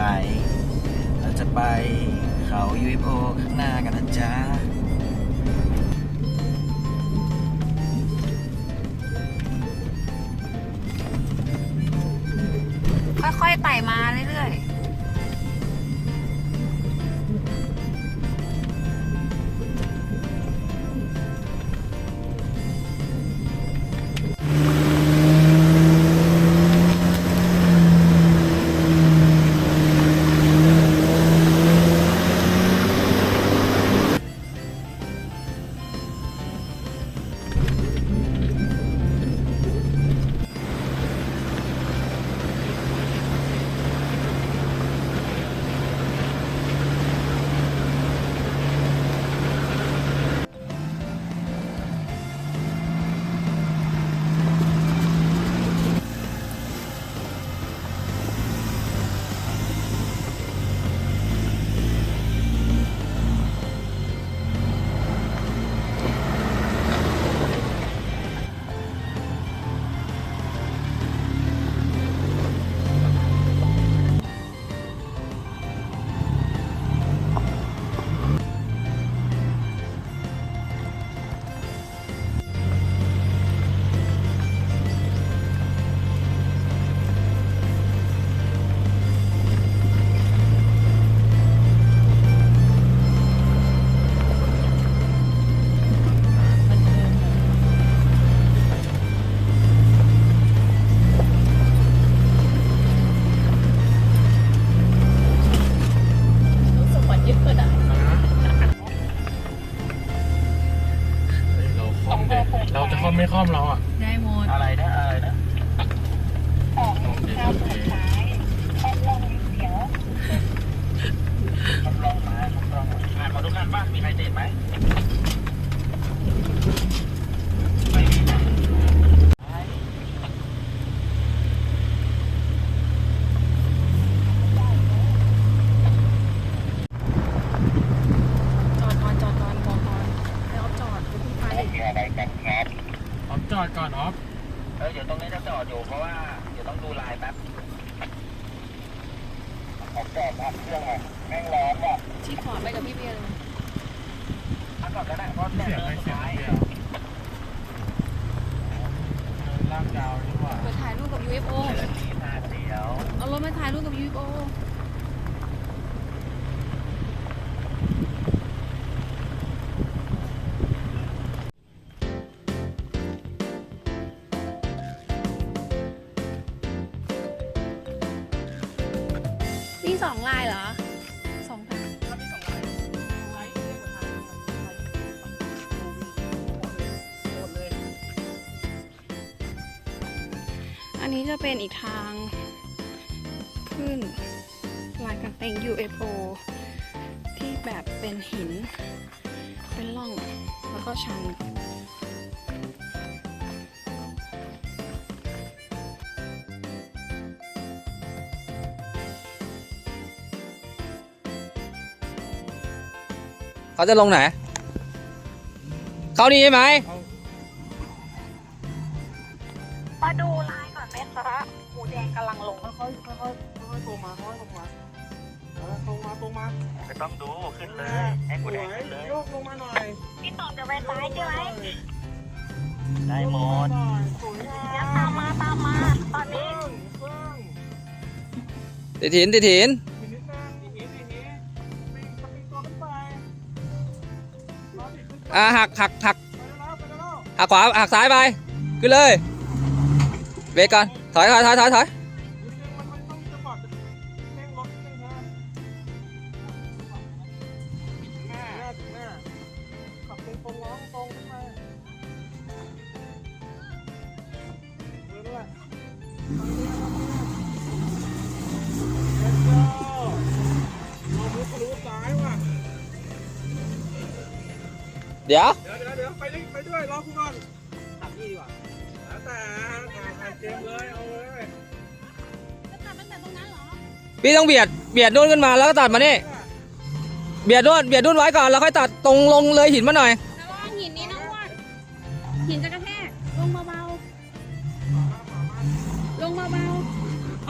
ใสเราจะไปเขา UFO ข้างหน้ากันนะจ๊ะค่อยๆไต่มาเลย ออฟจอดก่อนออฟเออเดี๋ยวตรงนี้จะจอดอยู่เพราะว่าเดี๋ยวต้องดูลายแป๊บผมจอดพักเครื่องอะแม่งร้อนว่ะที่ขวาไปกับพี่เบียร์เลยพักก่อนก็ได้เพราะแต่เสียงเดิอะไรนเสียงซ้ายเดียวลากยาวนี่หว่าไปถ่ายรูปกับ UFO เดินที่ทางเดียวเอารถมาถ่ายรูปกับ UFO นนี้จะเป็นอีกทาง ขึ้นลานกันเต็ง UFO ที่แบบเป็นหิน เป็นร่องแล้วก็ชันเขาจะลงไหน เข้านี่ใช่ไหมมา มูแดงกำลังลงค่อยๆค่อยๆค่อยๆตรงมาค่อยๆตรงมาเออตรงมาตรงมาไม่ต้องดูขึ้นเลยให้สกูวแดยงขึ้นเลยโยกลงมาหน่อยพี่ต่อจะไปซ้ายใช่ไหมได้หมดหน่อยสวยเดี๋ยวตามมาตามมาตอนนี้เฟื่องติดหินติดหินอีกนิดนึงอีกนิดอีกนิดวิ่งสปริงตัวขึ้นไปรอติดขึ้นไปอ่าหักหักหักไปแล้วไปแล้วหักขวาหักซ้ายไปขึ้นเลยเบรกก่อนถอยถอยถอยถอย เรามุดทะลุซ้ายว่ะเดี๋ยวเดี๋ยวเดี๋ยวเดี๋ยวไปดิไปด้วยรอคุณก่อนถามพี่ดีกว่าแล้วแต่ถ่ายเกมเลยเอาเลยจะตัดตั้งแต่ตรงนั้นเหรอพี่ต้องเบียดเบียดนู่นขึ้นมาแล้วก็ตัดมานี่เบียดนู่นเบียดนู่นไว้ก่อนแล้วค่อยตัดตรงลงเลยหินมาหน่อย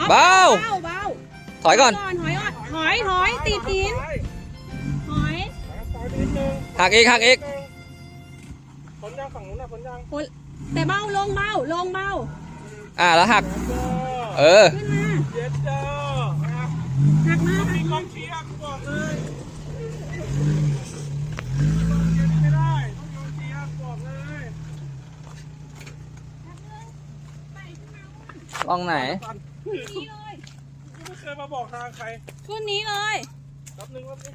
เบาๆอ๋อเบาเบาเบาถอยก่อนถอยก่อนถอยถอยติดหินซ้ายถอยซ้ายไปนิดนึงหักอีกหักอีกผลยางฝั่งนู้นนะผลยางคนแต่เบาลงเบาลงเบาอ่าแล้วหักเจ้าเออขึ้นมาเย็ดเจ้าอะหักมามีกองเชียร์กูบอกเลยต้องเย็นไม่ได้ต้องกองเชียร์กูบอกเลยลองไหนก่อ นนี้เลยกูไม่เคยมาบอกทางใครขึ้นนี้เลยแป๊บนึงแป๊บนึง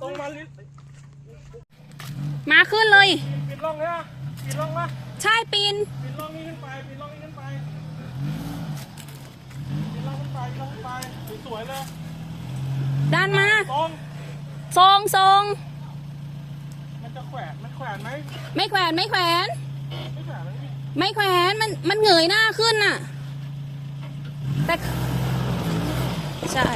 ตรงมาลิฟต์มาขึ้นเลย ปิดร่องเนี่ยปิดร่องมาใช่ปีน ปิดร่องนี้ขึ้นไปปิดร่องนี้ขึ้นไปปิดร่องขึ้นไปปิดร่องขึ้นไปสวยๆเลยดันมาตรงทรงทรงมันจะแขวนมันแขวนไหมไม่แขวนไม่แขวน ไม่แขวนไหมพี่ไม่แขวนมันมันเหงยหน้าขึ้นน่ะ แต่ใช่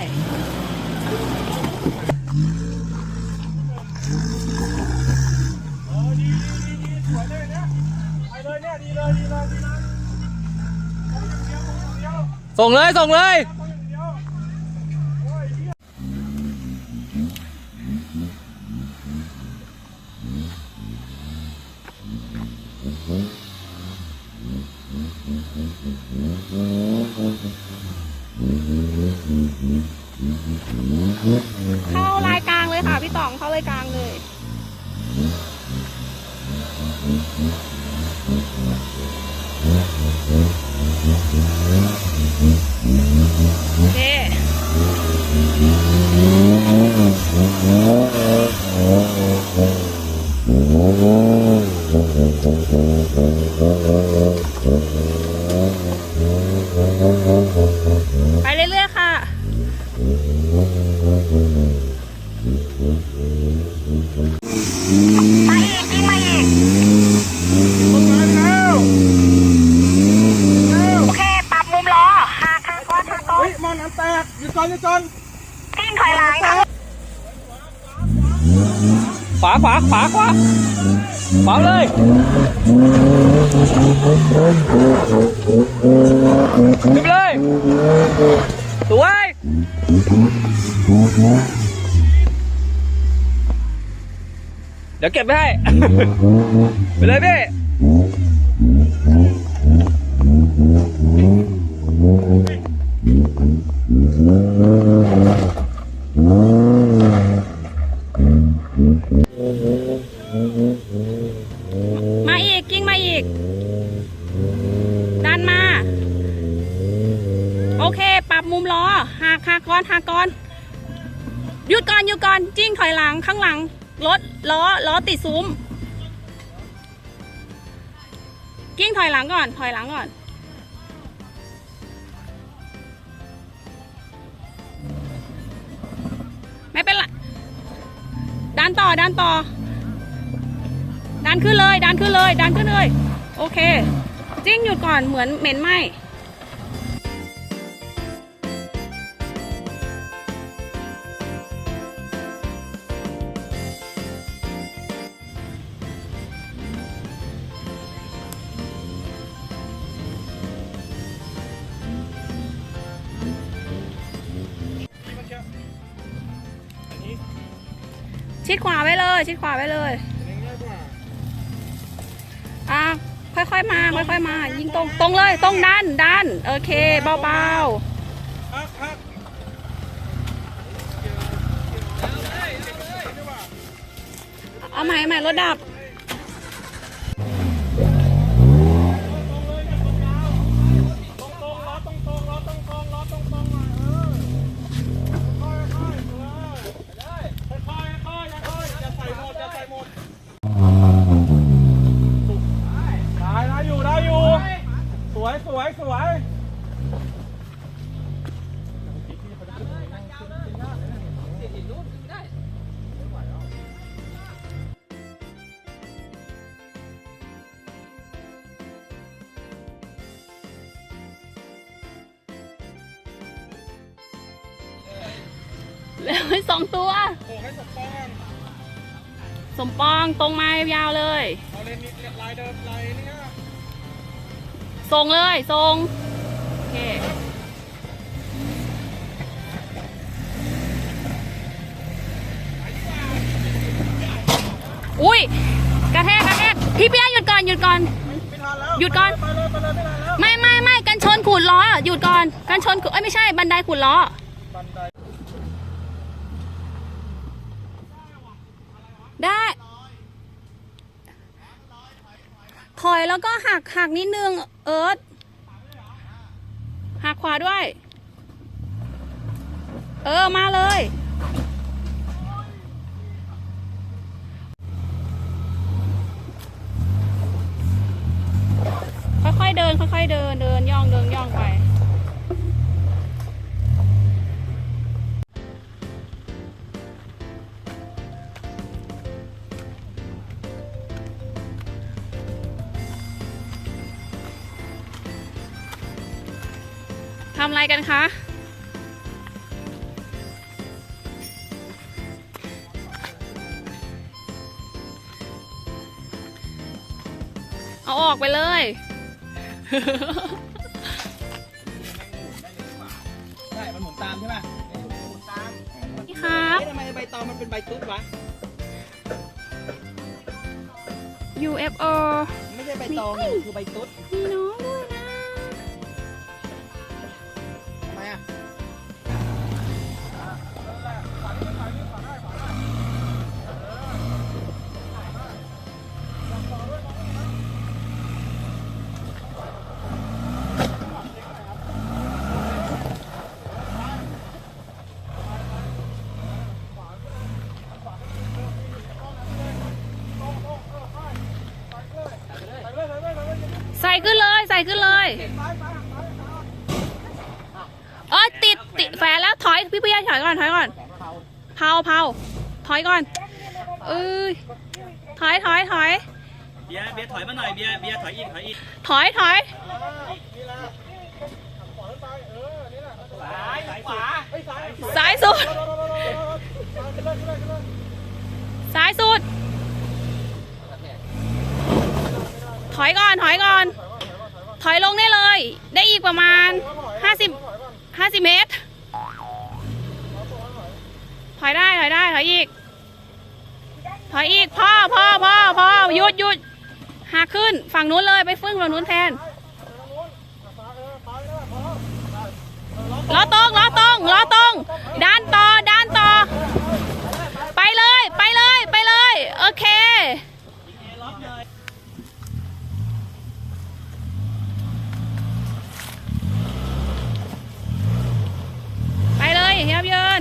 เออดีดีดีดีสวยเลยเนี่ยไปเลยเนี่ยดีเลยดีเลยดีเลยเอาอย่างเดียวเอาอย่างเดียว ส่งเลยส่งเลย เอาอย่างเดียวโอ้ยเหี้ย เข้ารายกลางเลยค่ะพี่ต๋องเข้ารายกลางเลยโอเคไ Oh, oh, ขวาขวาขวาขวาขวาเลยขึ้นไปเลยสวยเดี๋ยวเก็บไปให้ ไปเลยพี่ หลังข้างหลังรถล้อล้อติดซุ้มกิ้งถอยหลังก่อน ถอยหลังก่อน ไม่เป็นไรดันต่อดันต่อ ดันขึ้นเลย ดันขึ้นเลย ดันขึ้นเลย โอเค จิ้งหยุดก่อนเหมือนเหม็นไหม ชิดขวาไว้เลย ชิดขวาไว้เลยอะค่อยๆมา ค่อยๆมา ยิงตรงตรงเลยตรงด้านด้านโอเคเบาฮักพักๆเอาใหม่ใหม่รถดับ สมปองตรงมายาวเลยเอาเลนนี้ลายเดิมลายนี่ฮะส่งเลยส่งโอเคอุ้ยกระแทกกระแทกพี่เปียหยุดก่อนหยุดก่อนหยุดก่อนไม่ไม่ไม่ไม่กันชนขูดล้อหยุดก่อนกันชนขูดเอ้ยไม่ใช่บันไดขูดล้อ ถอยแล้วก็หักหักนิดนึง เอิร์ธหักขวาด้วย เออมาเลย ค่อยๆเดิน ค่อยๆเดินเดิน อะไรกันคะ เอาออกไปเลย ใช่ มันหมุนตามใช่ไหมหมุนตามนี่ครับ เอ๊ะทำไมใบตองมันเป็นใบตุ๊ดวะ UFO ไม่ใช่ใบตองมันคือใบตุ๊ดมีน้องด้วยนะ ส่ขึ้นเลย ใส่ขึ้นเลยเออติดติดแฟนแล้วถอยพี่พี่ยาถอยก่อนถอยก่อนเผาเผาถอยก่อนเอ้ยถอยถอยถอยเบียร์เบียร์ถอยมาหน่อยเบียร์เบียร์ถอยอีกถอยอีกถอยถอยนี่แหละขวาไปเออนี่แหละซ้ายซ้ายขวาไอ้ยซ้ายซ้ายสุดโดนโดนโดนโดนโดนขึ้นเลยขึ้นเลยขึ้นเลยซ้ายสุด ถอยก่อนถอยก่อน ถอยลงได้เลย ได้อีกประมาณ50 50เมตร ถอยได้ถอยได้ถอยอีก ถอยอีกพ่อพ่อพ่อพ่อหยุดหยุดหาขึ้นฝั่งนู้นเลยไปฟึ่งฝั่งนู้นแทนล้อตรงล้อตรงล้อตรงด้านต่อด้านต่อ ไปเลยไปเลยไปเลย โอเค ไปเล ยยับเยิน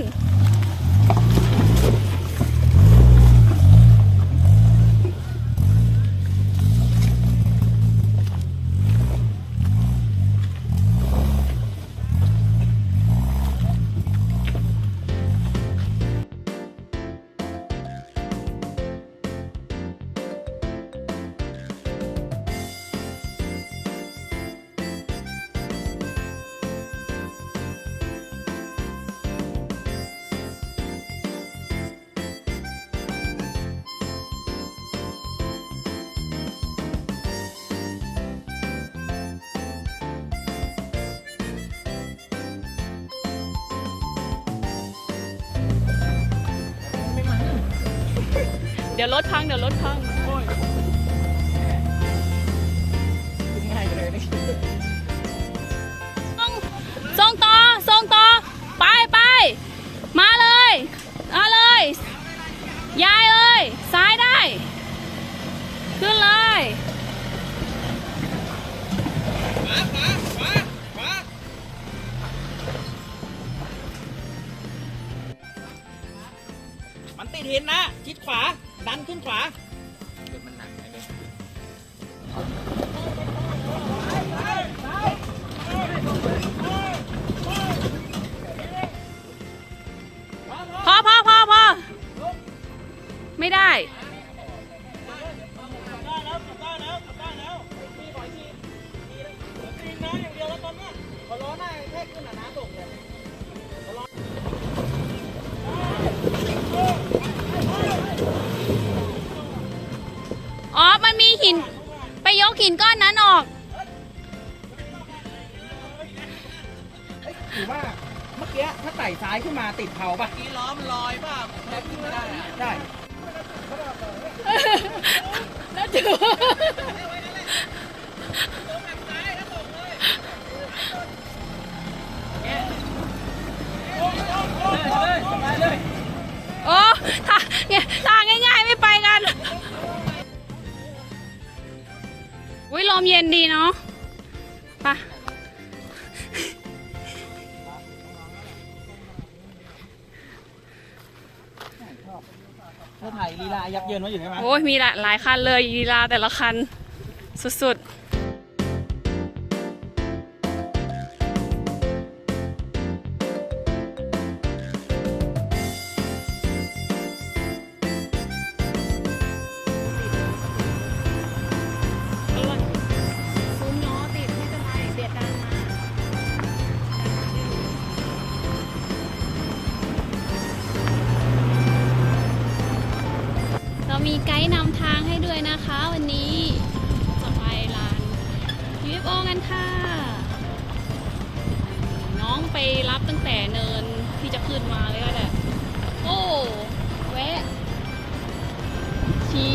ดี๋ยวรถพังเดี๋ยวรถพังง่ อหน้าแค่ขึ้นอะน้ำตกเลยอ๋อ มันมีหิน ไปยกหินก้อนนั้นออก ถือว่าเมื่อกี้ถ้าไต่ซ้ายขึ้นมาติดเผาป่ะกี้ล้อมลอยป่ะแทบขึ้นไม่ได้อะได้ แล้วจูโเนี่ยทางง่ายๆไม่ไปกันอุ้ยลมเย็นดีเนาะไปะเธอถ่ายลีลายักเยินไว้อยู่ใช่ไหมโอ้ยมีหลายหลายคันเลยยีราแต่ละคันสุดๆ มีไกด์นำทางให้ด้วยนะคะวันนี้จะไปลาน UFO กันค่ะ น้องไปรับตั้งแต่เนินที่จะขึ้นมาเลยก็แหละโอ้ แวะชี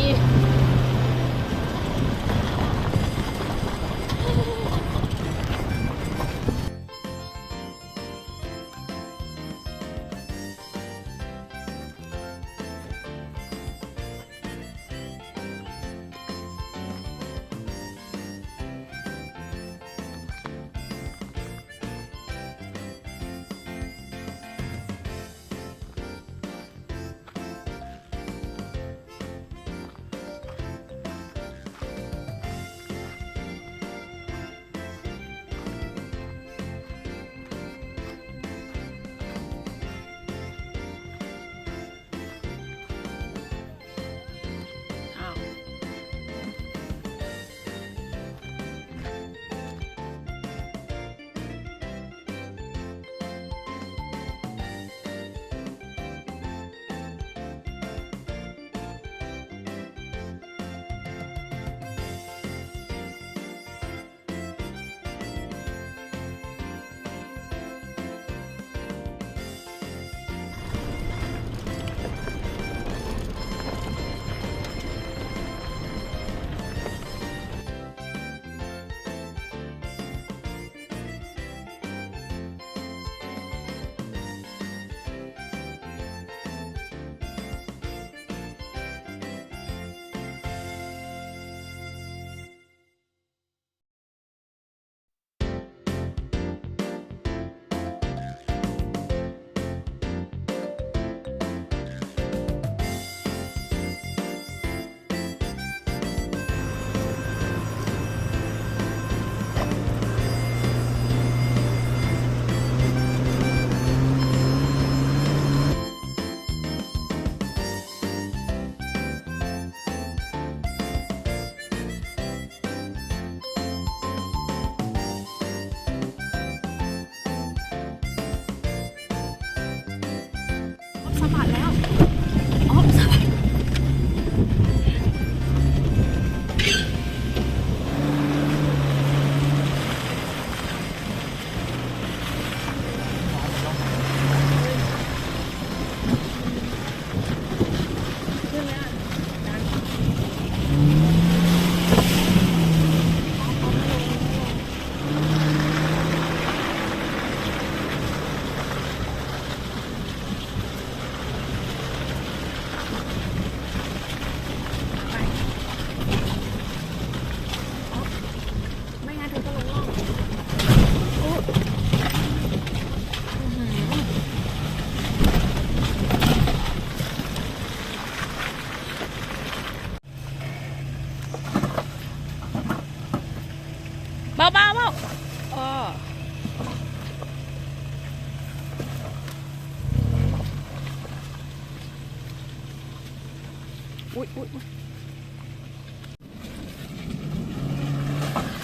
อุ๊ยอุ๊ยอุ๊ย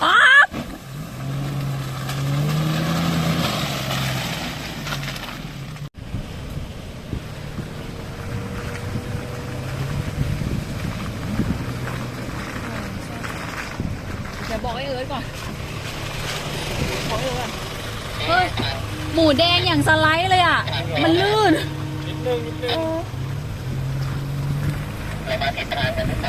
อ๊าบเดี๋ยวบอกไอ้เอิร์ธก่อนบอกไอ้เอิร์ธก่อนเฮ้ยหมูแดงอย่างสไลด์เลยอะ มันลื่น นิดนึงนิดนึง เเร